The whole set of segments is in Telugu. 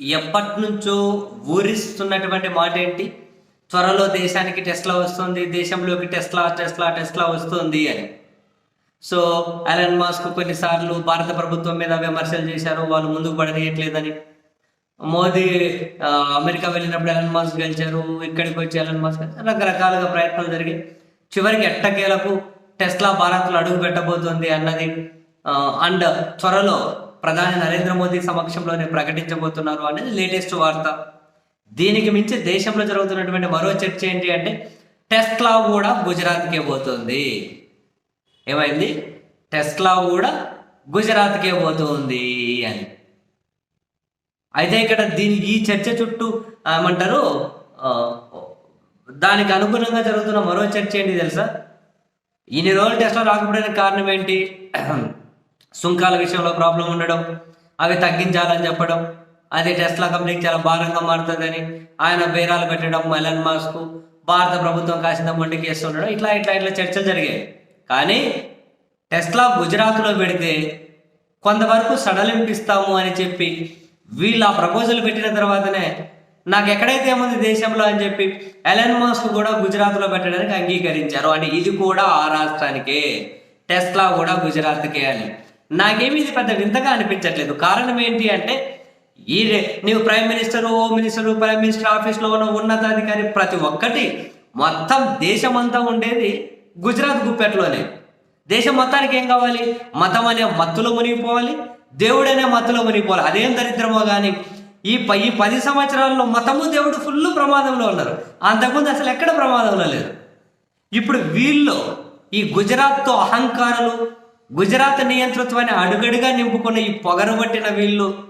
ఎప్పటి నుంచో ఊరిస్తున్నటువంటి మాట ఏంటి? త్వరలో దేశానికి టెస్లా వస్తుంది దేశంలోకి టెస్లా టెస్లా టెస్లా వస్తుంది అని. సో అలన్ మాస్క్ కొన్నిసార్లు భారత ప్రభుత్వం మీద విమర్శలు చేశారు వాళ్ళు ముందుకు పడనీయట్లేదని. మోదీ అమెరికా వెళ్ళినప్పుడు ఎలన్ మాస్క్ గెలిచారు ఇక్కడికి వచ్చి ఎలన్ మాస్క్ రకరకాలుగా ప్రయత్నాలు జరిగి చివరికి ఎట్టకేలకు టెస్లా భారత్లో అడుగు పెట్టబోతోంది అన్నది అండ్ త్వరలో ప్రధాని నరేంద్ర మోదీ సమక్షంలోనే ప్రకటించబోతున్నారు అనేది లేటెస్ట్ వార్త. దీనికి మించి దేశంలో జరుగుతున్నటువంటి మరో చర్చ ఏంటి అంటే టెస్లా కూడా గుజరాత్కే పోతుంది. ఏమైంది? టెస్లా కూడా గుజరాత్కే పోతుంది అని. అయితే ఇక్కడ దీని ఈ చర్చ చుట్టూ ఏమంటారు దానికి అనుగుణంగా జరుగుతున్న మరో చర్చ ఏంటి తెలుసా? ఇన్ని రోజులు టెస్లా రాకపోవడానికి కారణం ఏంటి? సుంకాల విషయంలో ప్రాబ్లం ఉండడం అవి తగ్గించాలని చెప్పడం అదే టెస్లా కంపెనీకి చాలా భారంగా మారుతుందని ఆయన బేరాలు పెట్టడం ఎలన్ మాస్క్ భారత ప్రభుత్వం కాసిన మొండికి ఉండడం ఇట్లా ఇట్లా ఇట్లా చర్చలు జరిగాయి. కానీ టెస్లా గుజరాత్లో పెడితే కొంతవరకు సడలింపిస్తాము అని చెప్పి వీళ్ళు ఆ ప్రపోజల్ పెట్టిన తర్వాతనే నాకు ఎక్కడైతే ఏముంది దేశంలో అని చెప్పి ఎలన్ మాస్క్ కూడా గుజరాత్లో పెట్టడానికి అంగీకరించారు. అంటే ఇది కూడా ఆ రాష్ట్రానికే టెస్లా కూడా గుజరాత్కే అని. నాకేమి ఇది పెద్ద వింతగా అనిపించట్లేదు. కారణం ఏంటి అంటే ఈ నీవు prime minister home minister prime minister ఆఫీస్లో ఉన్న ఉన్నతాధికారి ప్రతి ఒక్కటి మొత్తం దేశమంతా ఉండేది గుజరాత్ గుప్పెట్లోనే. దేశం మొత్తానికి ఏం కావాలి? మతం అనే మత్తులో మునిగిపోవాలి దేవుడు అనే మత్తులో మునిగిపోవాలి. అదేం దరిద్రమో కానీ ఈ పై ఈ పది సంవత్సరాల్లో మతము దేవుడు ఫుల్ ప్రమాదంలో ఉన్నారు. అంతకుముందు అసలు ఎక్కడ ప్రమాదంలో లేదు. ఇప్పుడు వీళ్ళు ఈ గుజరాత్తో అహంకారాలు గుజరాత్ నియంతృత్వాన్ని అడుగడుగా నింపుకున్న ఈ పొగరగొట్టిన వీళ్ళు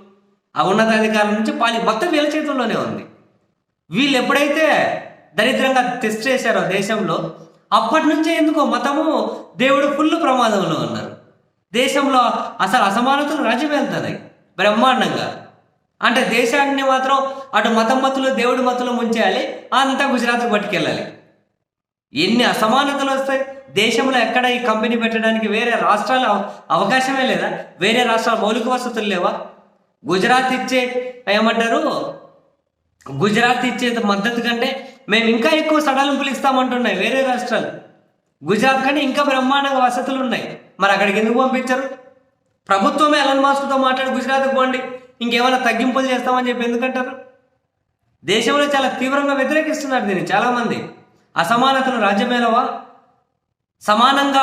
ఆ ఉన్నతాధికారుల నుంచి పాలి మొత్తం వీళ్ళ చేతుల్లోనే ఉంది. వీళ్ళు ఎప్పుడైతే దరిద్రంగా టెస్ట్ చేశారో దేశంలో అప్పటి నుంచే ఎందుకో మతము దేవుడు ఫుల్ ప్రమాదంలో ఉన్నారు. దేశంలో అసలు అసమానతలు రాజ్యమేలుతున్నాయి బ్రహ్మాండంగా. అంటే దేశాన్ని మాత్రం అటు మతం మతులు దేవుడి మతులు ముంచేయాలి అంతా గుజరాత్కు పట్టుకెళ్ళాలి. ఎన్ని అసమానతలు వస్తాయి? దేశంలో ఎక్కడ ఈ కంపెనీ పెట్టడానికి వేరే రాష్ట్రాల అవ- అవకాశమే లేదా? వేరే రాష్ట్రాల మౌలిక వసతులు లేవా? గుజరాత్ ఇచ్చే ఏమంటారు? గుజరాత్ ఇచ్చే మద్దతు కంటే మేము ఇంకా ఎక్కువ సడలింపులు ఇస్తామంటున్నాయి వేరే రాష్ట్రాలు. గుజరాత్ కంటే ఇంకా బ్రహ్మాండంగా వసతులు ఉన్నాయి. మరి అక్కడికి ఎందుకు పంపించరు? ప్రభుత్వమే ఎలన్ మాస్క్తో మాట్లాడి గుజరాత్కి పోండి. ఇంకేమైనా తగ్గింపులు చేస్తామని చెప్పి ఎందుకంటారు? దేశంలో చాలా తీవ్రంగా వ్యతిరేకిస్తున్నారు దీన్ని చాలామంది. అసమానతలు రాజ్యమేలవా సమానంగా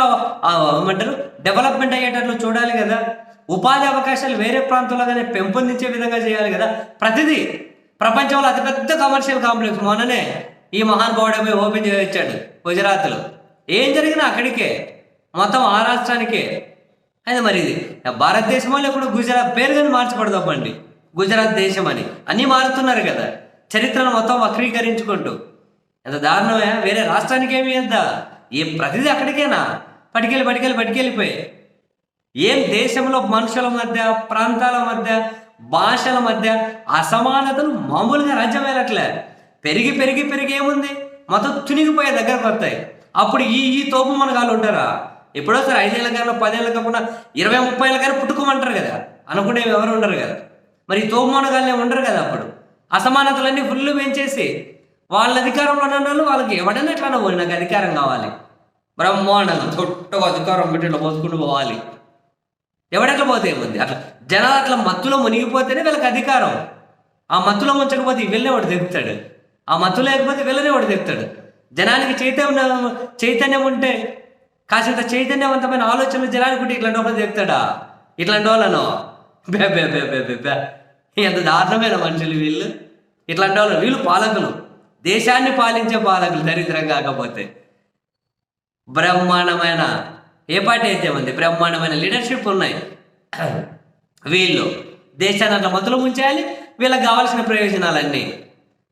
ఏమంటారు? డెవలప్మెంట్ అయ్యేటట్లు చూడాలి కదా. ఉపాధి అవకాశాలు వేరే ప్రాంతాల్లోగానే పెంపొందించే విధంగా చేయాలి కదా. ప్రతిదీ ప్రపంచంలో అతిపెద్ద కమర్షియల్ కాంప్లెక్స్ మొన్ననే ఈ మహానుభావుడమే ఓపెన్ చేయొచ్చాడు గుజరాత్లో. ఏం జరిగినా అక్కడికే మొత్తం ఆ రాష్ట్రానికే. అయితే మరి ఇది భారతదేశంలో ఇప్పుడు గుజరాత్ పేరు కానీ మార్చకూడదు గుజరాత్ దేశం అని. అన్నీ మారుతున్నారు కదా. చరిత్రను మొత్తం వక్రీకరించుకుంటూ. ఎంత దారుణమే వేరే రాష్ట్రానికి ఏమి ఎంత ఏ ప్రతిదీ అక్కడికేనా? పటికెళ్ళి పటికెళ్ళి పటికెళ్ళిపోయి. ఏం దేశంలో మనుషుల మధ్య ప్రాంతాల మధ్య భాషల మధ్య అసమానతలు మామూలుగా రాజ్యం వెళ్ళట్లే పెరిగి పెరిగి పెరిగి ఏముంది? మొత్తం తునిగిపోయే దగ్గరకు వస్తాయి. అప్పుడు ఈ ఈ తోపు మనగాళ్ళు ఉంటారా? ఎప్పుడో సరే ఐదేళ్ళ కన్నా పదేళ్ళ కాకుండా ఇరవై ముప్పై ఏళ్ళ కానీ పుట్టుకోమంటారు కదా? అనుకునే ఎవరు ఉండరు కదా. మరి ఈ తోపు మనగాళ్ళే ఉండరు కదా అప్పుడు? అసమానతలన్నీ ఫుల్ పెంచేసి వాళ్ళ అధికారంలో ఉన్న వాళ్ళు వాళ్ళకి ఎవడన్నా ఎట్లా పోయి నాకు అధికారం కావాలి. బ్రహ్మాండంగా తొట్టగా అధికారం పెట్టి ఇట్లా పోసుకుంటూ పోవాలి. ఎవడెట్లా పోతే ఏముంది? అట్లా జనాలు అట్లా మత్తులో మునిగిపోతేనే వీళ్ళకి అధికారం. ఆ మత్తులో ముంచకపోతే వెళ్ళే వాడు దిగుతాడు ఆ మత్తు లేకపోతే వెళ్ళనే వాడు దిగుతాడు జనానికి చైతన్యం చైతన్యం ఉంటే కాసింత చైతన్యవంతమైన ఆలోచనలు జనానికి ఉంటే ఇట్లాంటి వాళ్ళు తెగుతాడా? ఇట్లాంటి వాళ్ళను? బే బే బే బే బే బే. ఎంత దారుణమైన మనుషులు వీళ్ళు. ఇట్లాంటి వాళ్ళు వీళ్ళు పాలకులు. దేశాన్ని పాలించే పాలకులు దరిద్రం కాకపోతే బ్రహ్మాండమైన ఏ పార్టీ అయితే ఉంది? బ్రహ్మాండమైన లీడర్షిప్ ఉన్నాయి. వీళ్ళు దేశాన్ని అట్లా మొదలు ముంచేయాలి. వీళ్ళకి కావాల్సిన ప్రయోజనాలన్నీ.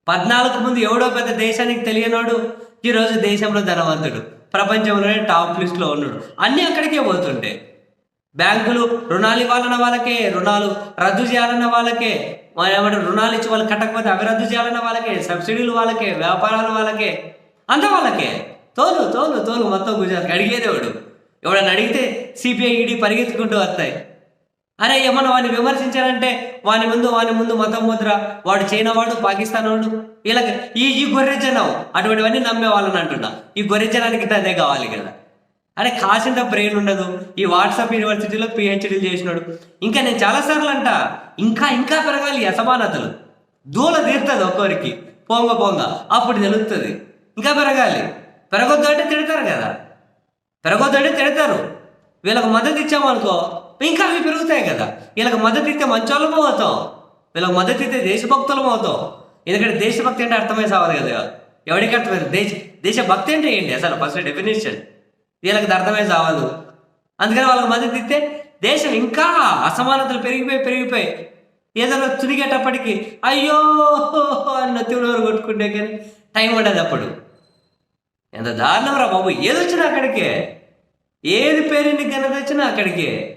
పద్నాలుగు ముందు ఎవడో పెద్ద దేశానికి తెలియనోడు ఈరోజు దేశంలో ధనవంతుడు. ప్రపంచంలోనే టాప్ లిస్ట్లో ఉన్నాడు. అన్నీ అక్కడికే పోతుంటాయి. బ్యాంకులు రుణాలు ఇవ్వాలన్న వాళ్ళకే రుణాలు రద్దు చేయాలన్న వాళ్ళకే మరి ఏమంటారు రుణాలు ఇచ్చి వాళ్ళు కట్టకపోతే అవి రద్దు చేయాలన్న వాళ్ళకే సబ్సిడీలు వాళ్ళకే వ్యాపారాలు వాళ్ళకే అంత వాళ్ళకే. తోలు తోలు తోలు మొత్తం గుజరాత్ అడిగేదేవాడు ఎవడన్నా అడిగితే సిపిఐ ఈడీ పరిగెత్తుకుంటూ వస్తాయి. అరే ఏమన్నా వాడిని విమర్శించారంటే వాని ముందు వాని ముందు మతం ముద్ర వాడు చైనా వాడు పాకిస్తాన్ వాడు ఇలా ఈ ఈ గొర్రె జనం అటువంటివన్నీ నమ్మే వాళ్ళని అంటున్నా. ఈ గొర్రె జనానికి అదే కావాలి కదా. అరే కాసింత బ్రెయిన్ ఉండదు. ఈ వాట్సాప్ యూనివర్సిటీలో పిహెచ్డీలు చేసినాడు. ఇంకా నేను చాలాసార్లు అంట ఇంకా ఇంకా పెరగాలి అసమానతలు. దూల తీరుతుంది ఒక్కొరికి. పొంగ పొంగ. అప్పుడు తెలుస్తుంది ఇంకా పెరగాలి. పెరగొద్దు అంటే తిడతారు కదా. పెరగొద్దు అంటే తిడతారు. వీళ్ళకి మద్దతు ఇచ్చామనుకో ఇంకా అవి పెరుగుతాయి కదా. వీళ్ళకి మద్దతు ఇస్తే మంచోళ్ళము అవుతాం. వీళ్ళకి మద్దతు ఇస్తే దేశభక్తులం అవుతాం. ఎందుకంటే దేశభక్తి అంటే అర్థమై సావాలి కదా. ఎవరికి అర్థమైంది? దేశ దేశభక్తి అంటే ఏంటి? అసలు ఫస్ట్ డెఫినేషన్ వీళ్ళకి అర్థమే చావదు. అందుకని వాళ్ళకి మద్దతు ఇస్తే దేశం ఇంకా అసమానతలు పెరిగిపోయి పెరిగిపోయి ఏదైనా తునిగేటప్పటికి అయ్యో అని నొత్తినోరు కొట్టుకుంటే కానీ టైం ఉండదు అప్పుడు. ఎంత దారుణం రా బాబు. ఏది వచ్చినా అక్కడికే. ఏది పేరుని ఘనత వచ్చినా అక్కడికే.